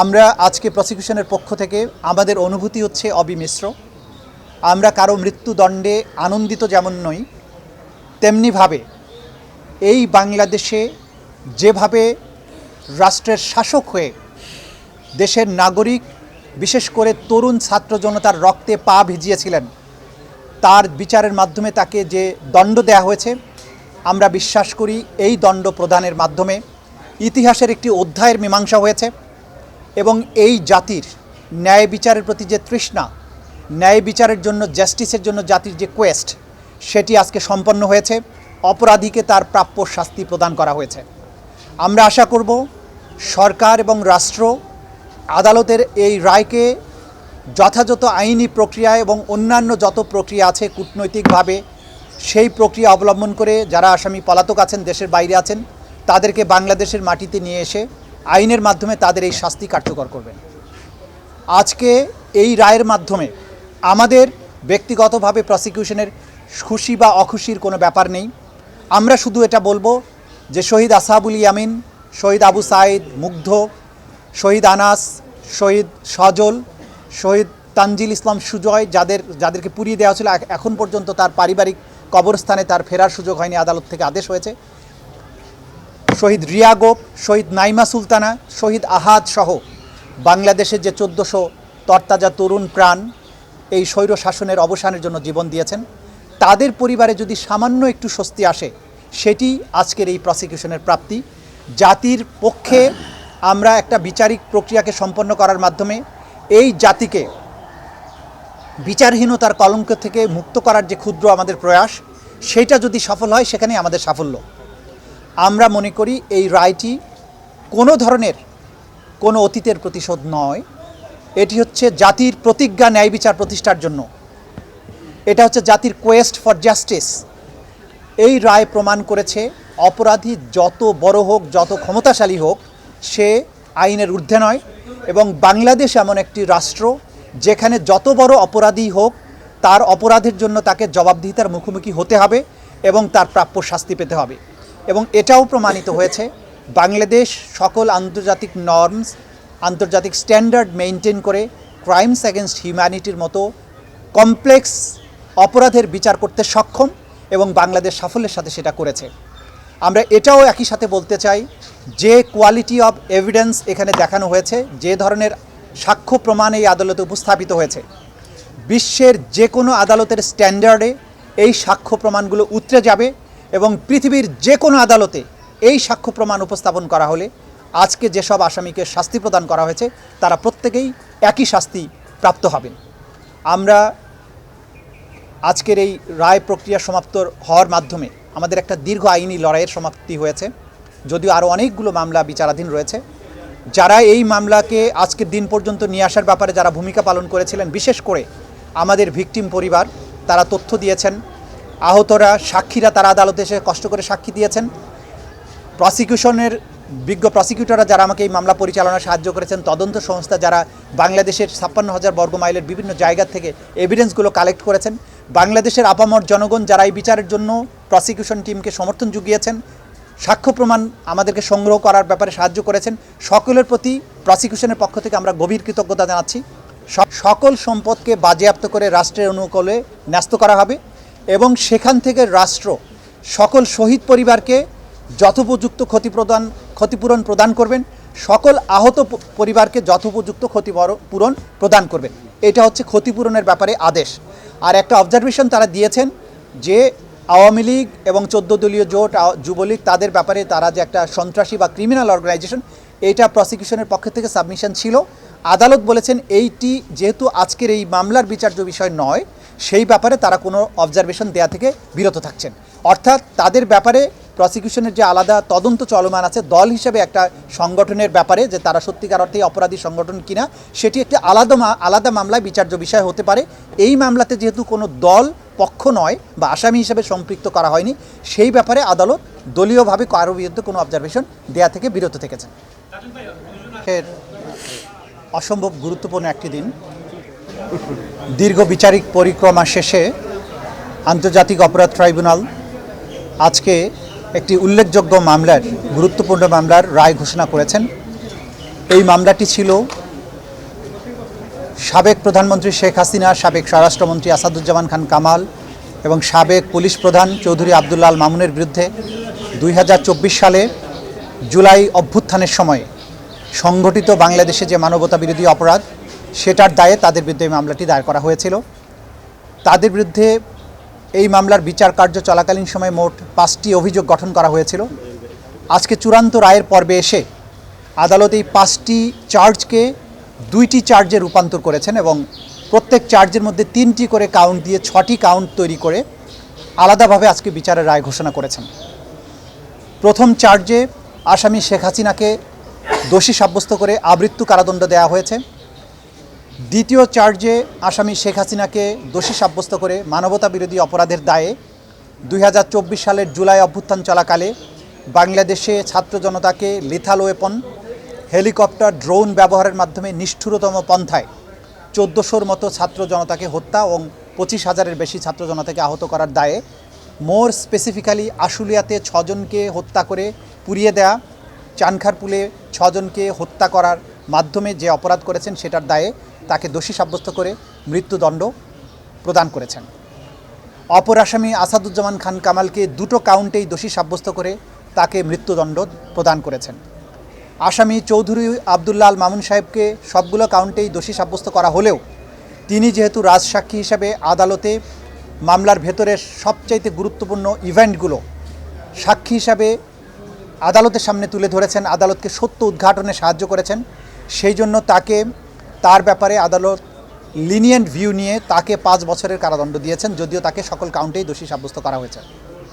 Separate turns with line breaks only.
আমরা আজকে প্রসিকিউশনের পক্ষ থেকে আমাদের অনুভূতি হচ্ছে অবিমিশ্র। আমরা কারও মৃত্যুদণ্ডে আনন্দিত যেমন নই, তেমনিভাবে এই বাংলাদেশে যেভাবে রাষ্ট্রের শাসক হয়ে দেশের নাগরিক, বিশেষ করে তরুণ ছাত্র জনতার রক্তে পা ভিজিয়েছিলেন, তার বিচারের মাধ্যমে তাকে যে দণ্ড দেয়া হয়েছে, আমরা বিশ্বাস করি এই দণ্ড প্রদানের মাধ্যমে ইতিহাসের একটি অধ্যায়ের মীমাংসা হয়েছে। এবং এই জাতির ন্যায় বিচারের প্রতি যে তৃষ্ণা, ন্যায় বিচারের জন্য জাস্টিসের জন্য জাতির যে কোয়েস্ট সেটি আজকে সম্পন্ন হয়েছে। অপরাধীকে তার প্রাপ্য শাস্তি প্রদান করা হয়েছে। আমরা আশা করব সরকার এবং রাষ্ট্র আদালতের এই রায়কে যথাযথ আইনি প্রক্রিয়া এবং অন্যান্য যত প্রক্রিয়া আছে কূটনৈতিকভাবে, সেই প্রক্রিয়া অবলম্বন করে যারা আসামি পলাতক আছেন, দেশের বাইরে আছেন, তাদেরকে বাংলাদেশের মাটিতে নিয়ে এসে আইনের মাধ্যমে তাদের এই শাস্তি কার্যকর করবেন। আজকে এই রায়ের মাধ্যমে আমাদের ব্যক্তিগতভাবে প্রসিকিউশনের খুশি বা অখুশির কোনো ব্যাপার নেই। আমরা শুধু এটা বলব যে শহীদ আসাবুল ইয়ামিন, শহীদ আবু সাইদ মুগ্ধ, শহীদ আনাস, শহীদ সজল, শহীদ তানজিল ইসলাম সুজয় যাদের, যাদেরকে পুড়িয়ে দেওয়া ছিল এখন পর্যন্ত তার পারিবারিক কবরস্থানে তার ফেরার সুযোগ হয়নি, আদালত থেকে আদেশ হয়েছে। শহীদ রিয়া গোপ শহীদ নাইমা সুলতানা, শহীদ আহাদ সহ বাংলাদেশের যে চোদ্দোশো তরতাজা তরুণ প্রাণ এই স্বৈর শাসনের অবসানের জন্য জীবন দিয়েছেন, তাদের পরিবারে যদি সামান্য একটু স্বস্তি আসে, সেটি আজকের এই প্রসিকিউশনের প্রাপ্তি। জাতির পক্ষে আমরা একটা বিচারিক প্রক্রিয়াকে সম্পন্ন করার মাধ্যমে এই জাতিকে বিচারহীনতার কলঙ্ক থেকে মুক্ত করার যে ক্ষুদ্র আমাদের প্রয়াস, সেটা যদি সফল হয়, সেখানেই আমাদের সাফল্য। আমরা মনে করি এই রায়টি কোনো ধরনের কোনো অতীতের প্রতিশোধ নয়। এটি হচ্ছে জাতির প্রতিজ্ঞা ন্যায় বিচার প্রতিষ্ঠার জন্য। এটা হচ্ছে জাতির কোয়েস্ট ফর জাস্টিস এই রায় প্রমাণ করেছে অপরাধী যত বড় হোক, যত ক্ষমতাশালী হোক, সে আইনের ঊর্ধ্বে নয় এবং বাংলাদেশ এমন একটি রাষ্ট্র যেখানে যত বড় অপরাধী হোক, তার অপরাধের জন্য তাকে জবাবদিহিতার মুখোমুখি হতে হবে এবং তার প্রাপ্য শাস্তি পেতে হবে। এবং এটাও প্রমাণিত হয়েছে, বাংলাদেশ সকল আন্তর্জাতিক নর্মস আন্তর্জাতিক স্ট্যান্ডার্ড মেনটেন করে ক্রাইমস অ্যাগেনস্ট হিউম্যানিটির মতো কমপ্লেক্স অপরাধের বিচার করতে সক্ষম এবং বাংলাদেশ সাফল্যের সাথে সেটা করেছে। আমরা এটাও একই সাথে বলতে চাই, যে কোয়ালিটি অব এভিডেন্স এখানে দেখানো হয়েছে, যে ধরনের সাক্ষ্য প্রমাণ এই আদালতে উপস্থাপিত হয়েছে, বিশ্বের যে কোনো আদালতের স্ট্যান্ডার্ডে এই সাক্ষ্য প্রমাণগুলো উতরে যাবে এবং পৃথিবীর যে কোনো আদালতে এই সাক্ষ্য প্রমাণ উপস্থাপন করা হলে আজকে যেসব আসামিকে শাস্তি প্রদান করা হয়েছে, তারা প্রত্যেকেই একই শাস্তি প্রাপ্ত হবেন। আমরা আজকের এই রায় প্রক্রিয়া সমাপ্ত হওয়ার মাধ্যমে আমাদের একটা দীর্ঘ আইনি লড়াইয়ের সমাপ্তি হয়েছে, যদিও আরও অনেকগুলো মামলা বিচারাধীন রয়েছে। যারা এই মামলাকে আজকের দিন পর্যন্ত নিয়ে আসার ব্যাপারে যারা ভূমিকা পালন করেছিলেন, বিশেষ করে আমাদের ভিকটিম পরিবার, তারা তথ্য দিয়েছেন আহতরা সাক্ষীরা তারা আদালতে এসে কষ্ট করে সাক্ষী দিয়েছেন। প্রসিকিউশনের বিজ্ঞ প্রসিকিউটররা যারা আমাকে এই মামলা পরিচালনায় সাহায্য করেছেন, তদন্ত সংস্থা যারা বাংলাদেশের ছাপ্পান্ন হাজার বর্গ মাইলের বিভিন্ন জায়গা থেকে এভিডেন্সগুলো কালেক্ট করেছেন, বাংলাদেশের আপামর জনগণ যারা এই বিচারের জন্য প্রসিকিউশন টিমকে সমর্থন জুগিয়েছেন, সাক্ষ্য প্রমাণ আমাদেরকে সংগ্রহ করার ব্যাপারে সাহায্য করেছেন, সকলের প্রতি প্রসিকিউশনের পক্ষ থেকে আমরা গভীর কৃতজ্ঞতা জানাচ্ছি। সকল সম্পদকে বাজেয়াপ্ত করে রাষ্ট্রের অনুকূলে ন্যস্ত করা হবে। এবং সেখান থেকে রাষ্ট্র সকল শহীদ পরিবারকে যথোপযুক্ত ক্ষতিপ্রদান, ক্ষতিপূরণ প্রদান করবেন। সকল আহত পরিবারকে যথোপযুক্ত ক্ষতিপূরণ, পূরণ প্রদান করবেন। এটা হচ্ছে ক্ষতিপূরণের ব্যাপারে আদেশ। আর একটা অবজারভেশন তারা দিয়েছেন যে আওয়ামী লীগ এবং চোদ্দ দলীয় জোট যুবলীগ তাদের ব্যাপারে তারা যে একটা সন্ত্রাসী বা ক্রিমিনাল অর্গানাইজেশন এইটা প্রসিকিউশনের পক্ষ থেকে সাবমিশন ছিল। আদালত বলেছেন, এইটি যেহেতু আজকের এই মামলার বিচার্য বিষয় নয় সেই ব্যাপারে তারা কোনো অবজারভেশন দেয়া থেকে বিরত থাকছেন। অর্থাৎ তাদের ব্যাপারে প্রসিকিউশনের যে আলাদা তদন্ত চলমান আছে দল হিসেবে একটা সংগঠনের ব্যাপারে যে তারা সত্যিকার অর্থে অপরাধী সংগঠন কিনা সেটি একটি আলাদা আলাদা মামলায় বিচার্য বিষয় হতে পারে। এই মামলাতে যেহেতু কোনো দল পক্ষ নয় বা আসামি হিসেবে সম্পৃক্ত করা হয়নি সেই ব্যাপারে আদালত দলীয়ভাবে কারও বিরুদ্ধে কোনো অবজারভেশন দেয়া থেকে বিরত থেকেছেন। অসম্ভব গুরুত্বপূর্ণ একটি দিন। দীর্ঘ বিচারিক পরিক্রমা শেষে আন্তর্জাতিক অপরাধ ট্রাইব্যুনাল আজকে একটি উল্লেখযোগ্য মামলার, গুরুত্বপূর্ণ মামলার রায় ঘোষণা করেছেন। এই মামলাটি ছিল সাবেক প্রধানমন্ত্রী শেখ হাসিনা, সাবেক স্বরাষ্ট্রমন্ত্রী আসাদুজ্জামান খান কামাল এবং সাবেক পুলিশ প্রধান চৌধুরী আবদুল্লাল মামুনের বিরুদ্ধে দুই হাজার চব্বিশ সালে জুলাই অভ্যুত্থানের সময় সংগঠিত বাংলাদেশে যে মানবতা বিরোধী অপরাধ সেটার দায়ে তাদের বিরুদ্ধে এই মামলাটি দায়ের করা হয়েছিল। তাদের বিরুদ্ধে এই মামলার বিচার কার্য চলাকালীন সময় মোট পাঁচটি অভিযোগ গঠন করা হয়েছিল। আজকে চূড়ান্ত রায়ের পর্বে এসে আদালত এই পাঁচটি চার্জকে দুইটি চার্জে রূপান্তর করেছেন এবং প্রত্যেক চার্জের মধ্যে তিনটি করে কাউন্ট দিয়ে ছটি কাউন্ট তৈরি করে আলাদাভাবে আজকে বিচারের রায় ঘোষণা করেছেন। প্রথম চার্জে আসামি শেখ হাসিনাকে দোষী সাব্যস্ত করে আবৃত্তু কারাদণ্ড দেওয়া হয়েছে। দ্বিতীয় চার্জে আসামি শেখ হাসিনাকে দোষী সাব্যস্ত করে মানবতা বিরোধী অপরাধের দায়ে দুই হাজার চব্বিশ সালের জুলাই অভ্যুত্থান চলাকালে বাংলাদেশে ছাত্র জনতাকে লিথাল ওয়েপন হেলিকপ্টার ড্রোন ব্যবহারের মাধ্যমে নিষ্ঠুরতম পন্থায় চোদ্দোশোর মতো ছাত্র জনতাকে হত্যা এবং পঁচিশ হাজারের বেশি ছাত্র জনতাকে আহত করার দায়ে মোর স্পেসিফিক্যালি আশুলিয়াতে ছজনকে হত্যা করে পুড়িয়ে দেয়া, চানখারপুলে ছজনকে হত্যা করার মাধ্যমে যে অপরাধ করেছেন সেটার দায়ে তাকে দোষী সাব্যস্ত করে মৃত্যুদণ্ড প্রদান করেছেন। অপর আসামি আসাদুজ্জামান খান কামালকে দুটো কাউন্টেই দোষী সাব্যস্ত করে তাকে মৃত্যুদণ্ড প্রদান করেছেন। আসামি চৌধুরী আবদুল্লাল মামুন সাহেবকে সবগুলো কাউন্টেই দোষী সাব্যস্ত করা হলেও তিনি যেহেতু রাজসাক্ষী হিসাবে আদালতে মামলার ভেতরের সবচাইতে গুরুত্বপূর্ণ ইভেন্টগুলো সাক্ষী হিসাবে আদালতের সামনে তুলে ধরেছেন, আদালতকে সত্য উদ্ঘাটনে সাহায্য করেছেন সেই জন্য তাকে, তার ব্যাপারে আদালত লিনিয়েন্ট ভিউ নিয়ে তাকে পাঁচ বছরের কারাদণ্ড দিয়েছেন, যদিও তাকে সকল কাউন্টেই দোষী সাব্যস্ত করা হয়েছে।